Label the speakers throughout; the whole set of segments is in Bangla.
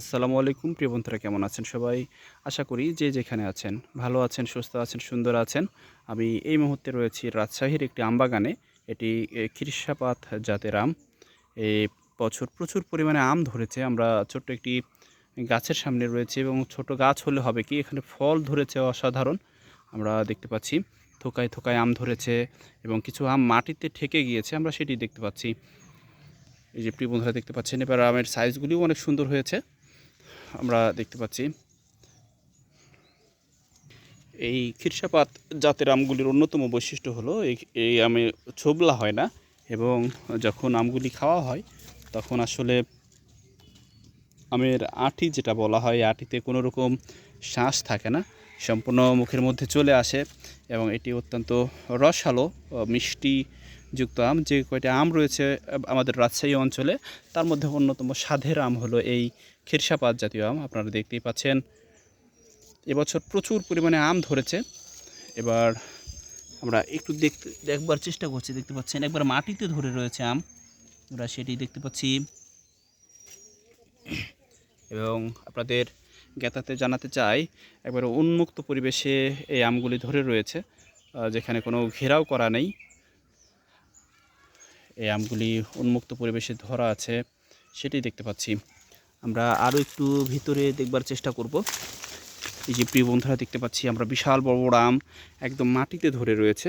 Speaker 1: আসসালামু আলাইকুম, প্রিয় বন্ধুরা কেমন আছেন সবাই? আশা করি যে যেখানে আছেন ভালো আছেন, সুস্থ আছেন, সুন্দর আছেন। আমি এই মুহূর্তে রয়েছি রাজশাহীর একটি আম বাগানে এটি খিরসাপাত জাতের আম। এ বছর প্রচুর পরিমাণে আম ধরেছে, আমরা ছোট্ট একটি গাছের সামনে রয়েছে এবং ছোট গাছ হলে হবে কি, এখানে ফল ধরেছে অসাধারণ। আমরা দেখতে পাচ্ছি থোকায় থোকায় আম ধরেছে এবং কিছু আম মাটিতে ঠেকে গিয়েছে, আমরা সেটি দেখতে পাচ্ছি। এই যে প্রিয় বন্ধুরা দেখতে পাচ্ছেন, এবার আমের সাইজগুলিও অনেক সুন্দর হয়েছে। আমরা দেখতে পাচ্ছি। এই খিরসাপাত জাতের আমগুলির অন্যতম বৈশিষ্ট্য হলো, এই আমে ছোবলা হয় না এবং যখন আমগুলি খাওয়া হয়, তখন আসলে আমের আঁটি যেটা বলা হয় আঁটিতে কোনো রকম শ্বাস থাকে না, সম্পূর্ণ মুখের মধ্যে চলে আসে এবং এটি অত্যন্ত রসালো, মিষ্টি যুক্ত আম, যে কয়টি আম রয়েছে আমাদের রাজশাহী অঞ্চলে, তার মধ্যে অন্যতম স্বাদের আম হলো এই খিরসাপাত জাতীয় আম। আপনারা দেখতেই পাচ্ছেন, এবছর প্রচুর পরিমাণে আম ধরেছে। এবার আমরা একটু দেখতে, দেখবার চেষ্টা করছি, দেখতে পাচ্ছেন, একবার মাটিতে ধরে রয়েছে আম। আমরা সেটি দেখতে পাচ্ছি। এবং আপনাদের জ্ঞাতাতে জানাতে চাই একবার উন্মুক্ত পরিবেশে এই আমগুলি ধরে রয়েছে যেখানে কোনো ঘেরাও করা নেই। এই আমগুলি উন্মুক্ত পরিবেশে ধরা আছে, সেটি দেখতে পাচ্ছি। আমরা আরও একটু ভিতরে দেখবার চেষ্টা করব। এই যে প্রিয় বন্ধুরা দেখতে পাচ্ছি, আমরা বিশাল বড় বড় আম একদম মাটিতে ধরে রয়েছে।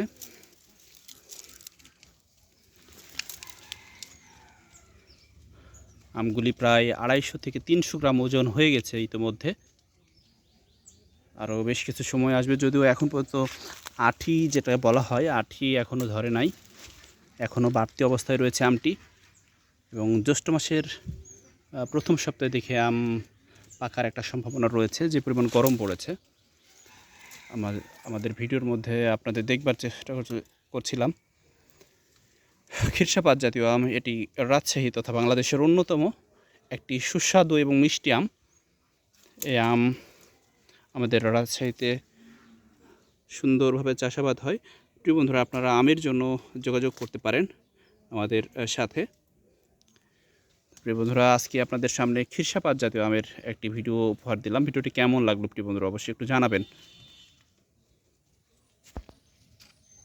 Speaker 1: আমগুলি প্রায় আড়াইশো থেকে তিনশো গ্রাম ওজন হয়ে গেছে ইতিমধ্যে। আরও বেশ কিছু সময় আসবে, যদিও এখন পর্যন্ত আঠি যেটা বলা হয়, আঠি এখনও ধরে নাই। এখনও বাড়তি অবস্থায় রয়েছে আমটি এবং জ্যৈষ্ঠ মাসের প্রথম সপ্তাহে দেখে আম পাকার একটা সম্ভাবনা রয়েছে, যে পরিমাণ গরম পড়েছে। আমার, আমাদের ভিডিওর মধ্যে আপনাদের দেখবার চেষ্টা করছি- করছিলাম। খিরসাপাত জাতীয় আম, এটি রাজশাহী তথা বাংলাদেশের অন্যতম একটি সুস্বাদু এবং মিষ্টি আম। এই আম আমাদের রাজশাহীতে সুন্দরভাবে চাষাবাদ হয়। প্রিয় বন্ধুরা, আপনারা আমের জন্য যোগাযোগ করতে পারেন আমাদের সাথে। প্রিয় বন্ধুরা, আজকে আপনাদের সামনে খিরসাপাত জাতীয় আমের একটি ভিডিও উপহার দিলাম। ভিডিওটি কেমন লাগল প্রিয় বন্ধুরা, অবশ্যই একটু জানাবেন।